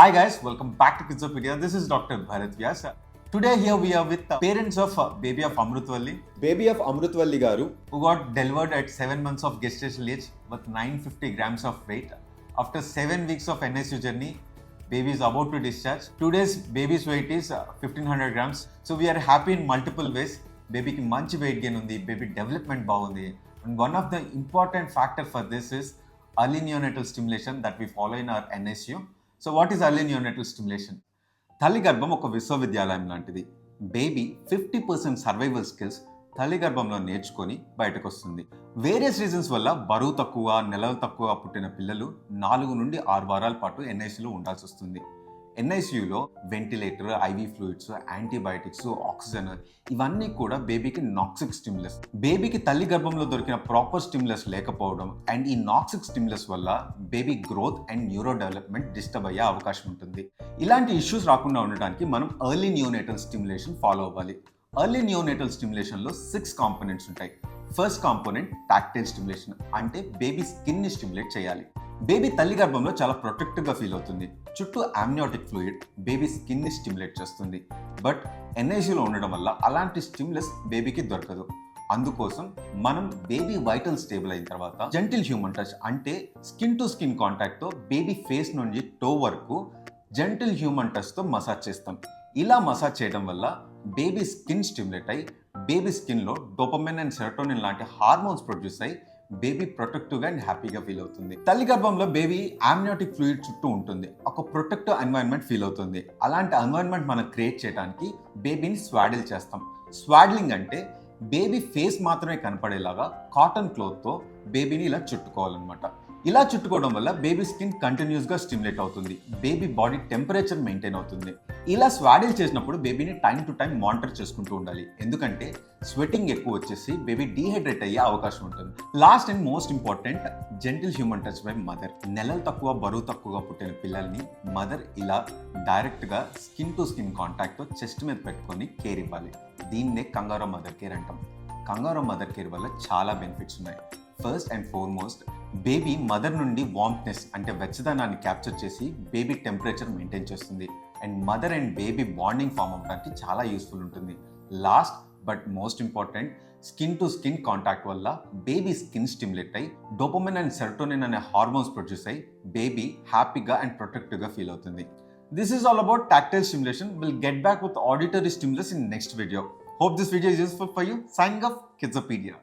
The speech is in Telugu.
Hi guys, welcome back to Kizopedia. This is Dr. Bharat Vyas. Today here we are with the parents of uh, baby of Amrutvalli baby of Amrutvalli garu who got delivered at 7 months of gestational age with 950 grams of weight. After 7 weeks of NSU journey, baby is about to discharge. Today's baby's weight is uh, 1500 grams. So we are happy in multiple ways. బేబీకి మంచి వెయిట్ గెయిన్ ఉంది బేబీ డెవలప్మెంట్ బాగుంది and one of the important factor for this is early neonatal stimulation that we follow in our NSU so what is early neonatal stimulation తల్లి గర్భం ఒక విశ్వవిద్యాలయం లాంటిది. Baby fifty percent survival skills తల్లి గర్భంలో నేర్చుకొని బయటకు వస్తుంది వేరియస్ రీజన్స్ వల్ల బరువు తక్కువ నెలలు తక్కువ పుట్టిన పిల్లలు నాలుగు నుండి ఆరు వారాల పాటు ఎన్ఐసిలో ఉండాల్సి వస్తుంది ఎన్ఐసియులో ventilator IV fluids antibiotics oxygen ఇవన్నీ కూడా బేబీకి నాక్సిక్ స్టిమ్యులస్ బేబీకి తల్లి గర్భంలో దొరికిన ప్రాపర్ స్టిమ్యులస్ లేకపోవడం అండ్ ఈ నాక్సిక్ స్టిమ్యులస్ వల్ల baby growth and neuro development disturb అయ్యే అవకాశం ఉంటుంది. ఇలాంటి ఇష్యూస్ రాకుండా ఉండడానికి మనం ఎర్లీ న్యూనేటల్ స్టిమ్యులేషన్ ఫాలో అవ్వాలి. ఎర్లీ న్యూనేటల్ స్టిమ్యులేషన్లో సిక్స్ కాంపోనెంట్స్ ఉంటాయి. ఫస్ట్ కాంపోనెంట్ టాక్టైల్ స్టిమ్యులేషన్ అంటే బేబీ స్కిన్ని స్టిమ్యులేట్ చేయాలి. బేబీ తల్లి గర్భంలో చాలా ప్రొటెక్టివ్గా ఫీల్ అవుతుంది. చుట్టూ ఆమ్నియోటిక్ ఫ్లూయిడ్ బేబీ స్కిన్ని స్టిమ్యులేట్ చేస్తుంది. బట్ ఎన్ఐజీలో ఉండడం వల్ల అలాంటి స్టిమ్యులస్ బేబీకి దొరకదు. అందుకోసం మనం బేబీ వైటల్ స్టేబుల్ అయిన తర్వాత జెంటిల్ హ్యూమన్ టచ్ అంటే స్కిన్ టు స్కిన్ కాంటాక్ట్తో బేబీ ఫేస్ నుండి టో వరకు జెంటిల్ హ్యూమన్ టచ్తో మసాజ్ చేస్తాం. ఇలా మసాజ్ చేయడం వల్ల బేబీ స్కిన్ స్టిమ్యులేట్ అయ్యి బేబీ స్కిన్లో డోపమిన్ అండ్ సెరటోనిన్ లాంటి హార్మోన్స్ ప్రొడ్యూస్ అయ్యి బేబీ ప్రొటెక్టివ్గా అండ్ హ్యాపీగా ఫీల్ అవుతుంది. తల్లి గర్భంలో బేబీ ఆమ్నియోటిక్ ఫ్లూయిడ్ చుట్టూ ఉంటుంది. ఒక ప్రొటెక్టివ్ ఎన్వైరన్మెంట్ ఫీల్ అవుతుంది. అలాంటి ఎన్వైరన్మెంట్ మనం క్రియేట్ చేయడానికి బేబీని స్వాడిల్ చేస్తాం. స్వాడ్లింగ్ అంటే బేబీ ఫేస్ మాత్రమే కనపడేలాగా కాటన్ క్లోత్తో బేబీని ఇలా చుట్టుకోవాలన్నమాట. ఇలా చుట్టుకోవడం వల్ల బేబీ స్కిన్ కంటిన్యూస్గా స్టిమ్యులేట్ అవుతుంది. బేబీ బాడీ టెంపరేచర్ మెయింటైన్ అవుతుంది. ఇలా స్వాడిల్ చేసినప్పుడు బేబీని టైం టు టైం మానిటర్ చేసుకుంటూ ఉండాలి. ఎందుకంటే స్వెటింగ్ ఎక్కువ వచ్చేసి బేబీ డీహైడ్రేట్ అయ్యే అవకాశం ఉంటుంది. Last and most important gentle human touch by mother నెలలు తక్కువ బరువు తక్కువగా పుట్టిన పిల్లల్ని మదర్ ఇలా డైరెక్ట్గా స్కిన్ టు స్కిన్ కాంటాక్ట్తో చెస్ట్ మీద పెట్టుకొని కేర్ ఇవ్వాలి. దీన్నే కంగారో మదర్ కేర్ అంటాం. కంగారో మదర్ కేర్ వల్ల చాలా బెనిఫిట్స్ ఉన్నాయి. First and foremost baby mother నుండి వామ్నెస్ అంటే వెచ్చదనాన్ని క్యాప్చర్ చేసి బేబీ టెంపరేచర్ మెయింటైన్ చేస్తుంది and mother and baby bonding form అవ్వడానికి చాలా యూస్ఫుల్ ఉంటుంది last but most important skin to skin contact వల్ల బేబీ స్కిన్ స్టిమ్యులేట్ అయ్యి డోపమిన్ అండ్ సెరటోనిన్ అనే హార్మోన్స్ ప్రొడ్యూస్ అయ్యి బేబీ హ్యాపీగా అండ్ ప్రొటెక్టివ్గా ఫీల్ అవుతుంది this is all about tactile stimulation. We'll get back with auditory stimulus in next video Hope this video is useful for you. Signing off, Kidsopedia.